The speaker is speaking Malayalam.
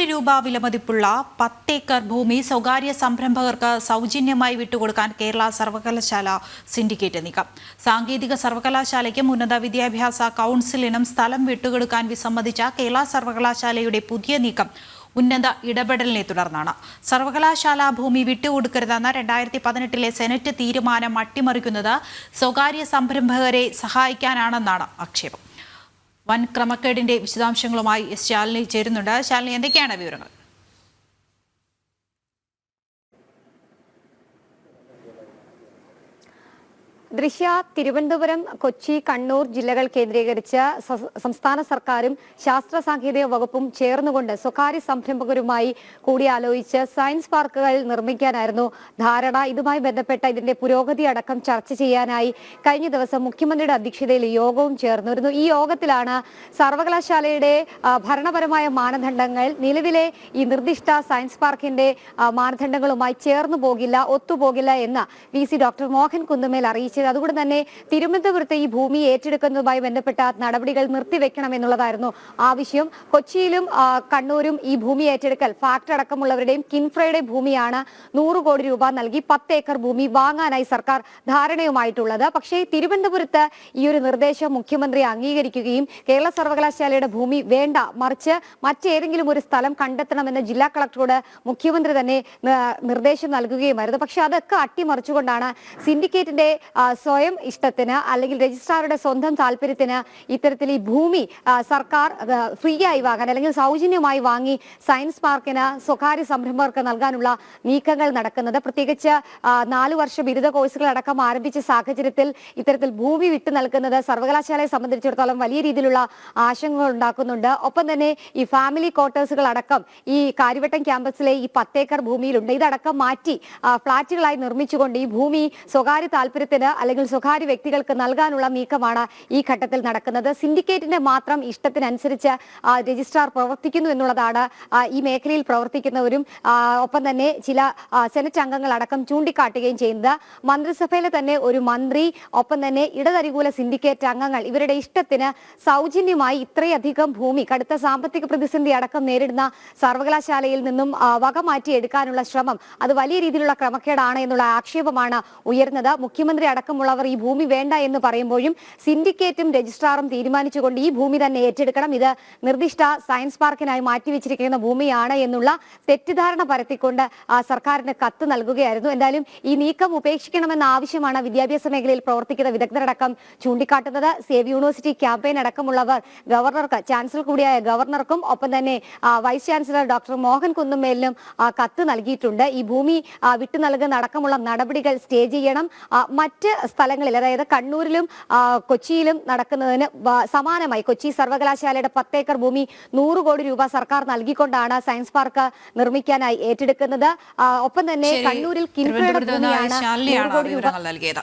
കോടി രൂപ വിലമതിപ്പുള്ള പത്തേക്കർ ഭൂമി സ്വകാര്യ സംരംഭകർക്ക് സൗജന്യമായി വിട്ടുകൊടുക്കാൻ കേരള സർവകലാശാല സിൻഡിക്കേറ്റ് നീക്കം. സാങ്കേതിക സർവകലാശാലയ്ക്കും ഉന്നത വിദ്യാഭ്യാസ കൗൺസിലിനും സ്ഥലം വിട്ടുകൊടുക്കാൻ വിസമ്മതിച്ച കേരള സർവകലാശാലയുടെ പുതിയ നീക്കം ഉന്നത ഇടപെടലിനെ തുടർന്നാണ്. സർവകലാശാല ഭൂമി വിട്ടുകൊടുക്കരുതെന്ന രണ്ടായിരത്തി പതിനെട്ടിലെ സെനറ്റ് തീരുമാനം അട്ടിമറിക്കുന്നത് സ്വകാര്യ സംരംഭകരെ സഹായിക്കാനാണെന്നാണ് ആക്ഷേപം. വൻ ക്രമക്കേടിന്റെ വിശദാംശങ്ങളുമായി ശാലിനി ചേരുന്നുണ്ട്. ശാലിനി എന്തൊക്കെയാണ് വിവരങ്ങൾ? ദൃശ്യ തിരുവനന്തപുരം കൊച്ചി കണ്ണൂർ ജില്ലകൾ കേന്ദ്രീകരിച്ച് സംസ്ഥാന സർക്കാരും ശാസ്ത്ര സാങ്കേതിക വകുപ്പും ചേർന്നുകൊണ്ട് സ്വകാര്യ സംരംഭകരുമായി കൂടിയാലോചിച്ച് സയൻസ് പാർക്കുകൾ നിർമ്മിക്കാനായിരുന്നു ധാരണ. ഇതുമായി ബന്ധപ്പെട്ട ഇതിന്റെ പുരോഗതി അടക്കം ചർച്ച ചെയ്യാനായി കഴിഞ്ഞ ദിവസം മുഖ്യമന്ത്രിയുടെ അധ്യക്ഷതയിൽ യോഗവും ചേർന്നിരുന്നു. ഈ യോഗത്തിലാണ് സർവകലാശാലയുടെ ഭരണപരമായ മാനദണ്ഡങ്ങൾ നിലവിലെ ഈ നിർദ്ദിഷ്ട സയൻസ് പാർക്കിന്റെ മാനദണ്ഡങ്ങളുമായി ചേർന്നു പോകില്ല ഒത്തുപോകില്ല എന്ന് വി. ഡോക്ടർ മോഹൻ കുന്നുമേൽ അറിയിച്ചത് അതുകൊണ്ട് തന്നെ തിരുവനന്തപുരത്ത് ഈ ഭൂമി ഏറ്റെടുക്കുന്നതുമായി ബന്ധപ്പെട്ട നടപടികൾ നിർത്തിവെക്കണം എന്നുള്ളതായിരുന്നു ആവശ്യം. കൊച്ചിയിലും കണ്ണൂരും ഈ ഭൂമി ഏറ്റെടുക്കൽ ഫാക്ടറി അടക്കമുള്ളവരുടെയും കിൻഫ്രയുടെ ഭൂമിയാണ് നൂറ് കോടി രൂപ നൽകി പത്ത് ഏക്കർ ഭൂമി വാങ്ങാനായി സർക്കാർ ധാരണയുമായിട്ടുള്ളത്. പക്ഷേ തിരുവനന്തപുരത്ത് ഈ ഒരു നിർദ്ദേശം മുഖ്യമന്ത്രി അംഗീകരിക്കുകയും കേരള സർവകലാശാലയുടെ ഭൂമി വേണ്ട മറിച്ച് മറ്റേതെങ്കിലും ഒരു സ്ഥലം കണ്ടെത്തണമെന്ന് ജില്ലാ കളക്ടറോട് മുഖ്യമന്ത്രി തന്നെ നിർദ്ദേശം നൽകുകയുമായിരുന്നു. പക്ഷെ അതൊക്കെ അട്ടിമറിച്ചുകൊണ്ടാണ് സിൻഡിക്കേറ്റിന്റെ സ്വയം ഇഷ്ടത്തിന് അല്ലെങ്കിൽ രജിസ്ട്രാറുടെ സ്വന്തം താല്പര്യത്തിന് ഇത്തരത്തിൽ ഈ ഭൂമി സർക്കാർ ഫ്രീ ആയി വാങ്ങാൻ അല്ലെങ്കിൽ സൗജന്യമായി വാങ്ങി സയൻസ് പാർക്കിന് സ്വകാര്യ സംരംഭകർക്ക് നൽകാനുള്ള നീക്കങ്ങൾ നടക്കുന്നത്. പ്രത്യേകിച്ച് നാലു വർഷ ബിരുദ കോഴ്സുകൾ അടക്കം ആരംഭിച്ച സാഹചര്യത്തിൽ ഇത്തരത്തിൽ ഭൂമി വിട്ടു നൽകുന്നത് സർവകലാശാലയെ സംബന്ധിച്ചിടത്തോളം വലിയ രീതിയിലുള്ള ആശങ്കകൾ ഉണ്ടാക്കുന്നുണ്ട്. ഒപ്പം തന്നെ ഈ ഫാമിലി ക്വാർട്ടേഴ്സുകൾ അടക്കം ഈ കാര്യവട്ടം ക്യാമ്പസിലെ ഈ പത്തേക്കർ ഭൂമിയിലുണ്ട്. ഇതടക്കം മാറ്റി ഫ്ളാറ്റുകളായി നിർമ്മിച്ചുകൊണ്ട് ഈ ഭൂമി സ്വകാര്യ താല്പര്യത്തിന് അല്ലെങ്കിൽ സ്വകാര്യ വ്യക്തികൾക്ക് നൽകാനുള്ള നീക്കമാണ് ഈ ഘട്ടത്തിൽ നടക്കുന്നത്. സിൻഡിക്കേറ്റിന്റെ മാത്രം ഇഷ്ടത്തിനനുസരിച്ച് രജിസ്ട്രാർ പ്രവർത്തിക്കുന്നു എന്നുള്ളതാണ് ഈ മേഖലയിൽ പ്രവർത്തിക്കുന്നവരും ഒപ്പം തന്നെ ചില സെനറ്റ് അംഗങ്ങൾ അടക്കം ചൂണ്ടിക്കാട്ടുകയും ചെയ്യുന്നത്. മന്ത്രിസഭയിലെ തന്നെ ഒരു മന്ത്രി ഒപ്പം തന്നെ ഇടതരികൂല സിൻഡിക്കേറ്റ് അംഗങ്ങൾ ഇവരുടെ ഇഷ്ടത്തിന് സൗജന്യമായി ഇത്രയധികം ഭൂമി കടുത്ത സാമ്പത്തിക പ്രതിസന്ധി അടക്കം നേരിടുന്ന സർവകലാശാലയിൽ നിന്നും വക എടുക്കാനുള്ള ശ്രമം അത് വലിയ രീതിയിലുള്ള ക്രമക്കേടാണ് എന്നുള്ള ആക്ഷേപമാണ് ഉയർന്നത്. മുഖ്യമന്ത്രി അടക്കമുള്ളവർ ഈ ഭൂമി വേണ്ട എന്ന് പറയുമ്പോഴും സിൻഡിക്കേറ്റും രജിസ്ട്രാറും തീരുമാനിച്ചുകൊണ്ട് ഈ ഭൂമി തന്നെ ഏറ്റെടുക്കണം. ഇത് നിർദ്ദിഷ്ട സയൻസ് പാർക്കിനായി മാറ്റിവെച്ചിരിക്കുന്ന ഭൂമിയാണ് എന്നുള്ള തെറ്റിദ്ധാരണ പരത്തിക്കൊണ്ട് സർക്കാരിന് കത്ത് നൽകുകയായിരുന്നു. എന്തായാലും ഈ നീക്കം ഉപേക്ഷിക്കണമെന്ന ആവശ്യമാണ് വിദ്യാഭ്യാസ മേഖലയിൽ പ്രവർത്തിക്കുന്ന വിദഗ്ധരടക്കം ചൂണ്ടിക്കാട്ടുന്നത്. സേവ് യൂണിവേഴ്സിറ്റി ക്യാമ്പയിൻ അടക്കമുള്ളവർ ഗവർണർക്ക് ചാൻസലർ കൂടിയായ ഗവർണർക്കും ഒപ്പം തന്നെ വൈസ് ചാൻസലർ ഡോക്ടർ മോഹൻ കുന്നുമേലിനും കത്ത് നൽകിയിട്ടുണ്ട്. ഈ ഭൂമി വിട്ടു നൽകുന്ന അടക്കമുള്ള നടപടികൾ സ്റ്റേ ചെയ്യണം. മറ്റ് സ്ഥലങ്ങളിൽ അതായത് കണ്ണൂരിലും കൊച്ചിയിലും നടക്കുന്നതിന് സമാനമായി കൊച്ചി സർവകലാശാലയുടെ പത്തേക്കർ ഭൂമി നൂറ് കോടി രൂപ സർക്കാർ നൽകിക്കൊണ്ടാണ് സയൻസ് പാർക്ക് നിർമ്മിക്കാനായി ഏറ്റെടുക്കുന്നത്. ഒപ്പം തന്നെ കണ്ണൂരിൽ കിൻഫ്രയുടെ ഭൂമിയാണ് നൂറ് കോടി രൂപ നൽകിയത്.